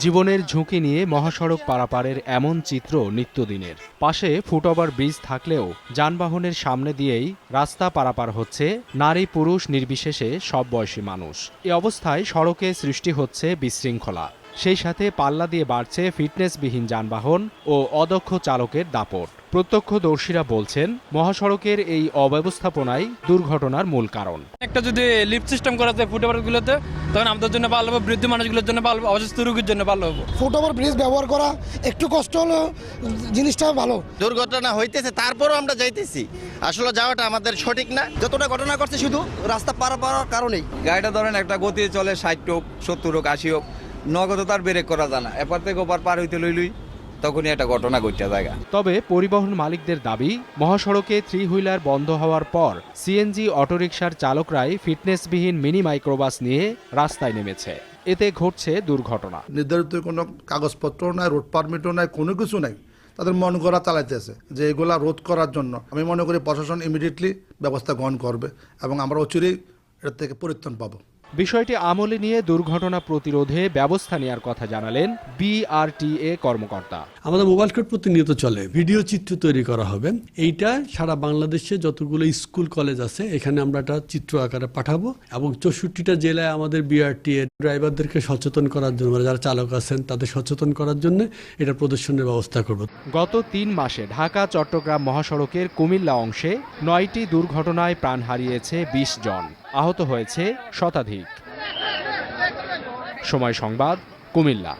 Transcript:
জীবনের ঝুঁকি নিয়ে মহাসড়ক পারাপারের এমন চিত্র নিত্যদিনের। পাশে ফুটওভার ব্রিজ থাকলেও যানবাহনের সামনে দিয়েই রাস্তা পারাপার হচ্ছে নারী পুরুষ নির্বিশেষে সব বয়সী মানুষ। এ অবস্থায় সড়কে সৃষ্টি হচ্ছে বিশৃঙ্খলা। সেই সাথে পাল্লা দিয়ে বাড়ছে ফিটনেসবিহীন যানবাহন ও অদক্ষ চালকের দাপট। প্রত্যক্ষদর্শীরা বলছেন মহাসড়কের এই অব্যবস্থাপনাই দুর্ঘটনার মূল কারণ। একটা যদি লিফট সিস্টেম করা যায় ফুটওভারগুলোতে তখন আমাদের জন্য ভালো হবে বৃদ্ধ মানুষগুলোর জন্য ভালো হবে অসুস্থ রোগীর জন্য ভালো হবে। ফুটওভার ব্রিজ ব্যবহার করা একটু কষ্ট হলেও জিনিসটা ভালো। দুর্ঘটনা হইতেছে তারপরও আমরা যাইতেছি। আসলে যাওয়াটা আমাদের সঠিক না। যতটা ঘটনা করছে শুধু রাস্তা পার পাওয়ার কারণেই। গাড়িটা ধরেন একটা গতি চলে ষাট হোক সত্তর হোক আশি হোক নগদ তার ব্রেক করা যায় না। এপার থেকে ওপার পার হইতে লইলুই তখনই একটা ঘটনা ঘটছে জায়গা তবে পরিবহন মালিকদের দাবি মহাসড়কে থ্রি হুইলার বন্ধ হওয়ার পর সিএনজি অটোরিকশার চালকরাই ফিটনেসবিহীন মিনি মাইক্রোবাস নিয়ে রাস্তায় নেমেছে। এতে ঘটছে দুর্ঘটনা। নির্ধারিত কোনো কাগজপত্র নাই রোড পারমিটও নাই কোনো কিছু নাই। তাদের মন করা চালাইতেছে যে এগুলা রোধ করার জন্য। আমি মনে করি প্রশাসন ইমিডিয়েটলি ব্যবস্থা গ্রহণ করবে এবং আমরা অচিরেই এর থেকে পরিত্রাণ পাবো। বিষয়টি আমলে নিয়ে দুর্ঘটনা প্রতিরোধে ব্যবস্থা নেওয়ার কথা জানালেন বিআরটিএ কর্মকর্তা। আমাদের মোবাইল কোড প্রতিনিয়ত চলে। ভিডিও চিত্র তৈরি করা হবে। এইটা সারা বাংলাদেশে যতগুলো স্কুল কলেজ আছে এখানে আমরা একটা চিত্র আকারে পাঠাবো এবং চৌষট্টিটা জেলায় আমাদের বিআরটিএ ড্রাইভারদেরকে সচেতন করার জন্য মানে যারা চালক আছেন তাদের সচেতন করার জন্য এটা প্রদর্শনের ব্যবস্থা করব। গত তিন মাসে ঢাকা চট্টগ্রাম মহাসড়কের কুমিল্লা অংশে নয়টি দুর্ঘটনায় প্রাণ হারিয়েছে ২০ জন। আহত হয়েছে শতাধিক। সময় সংবাদ কুমিল্লা।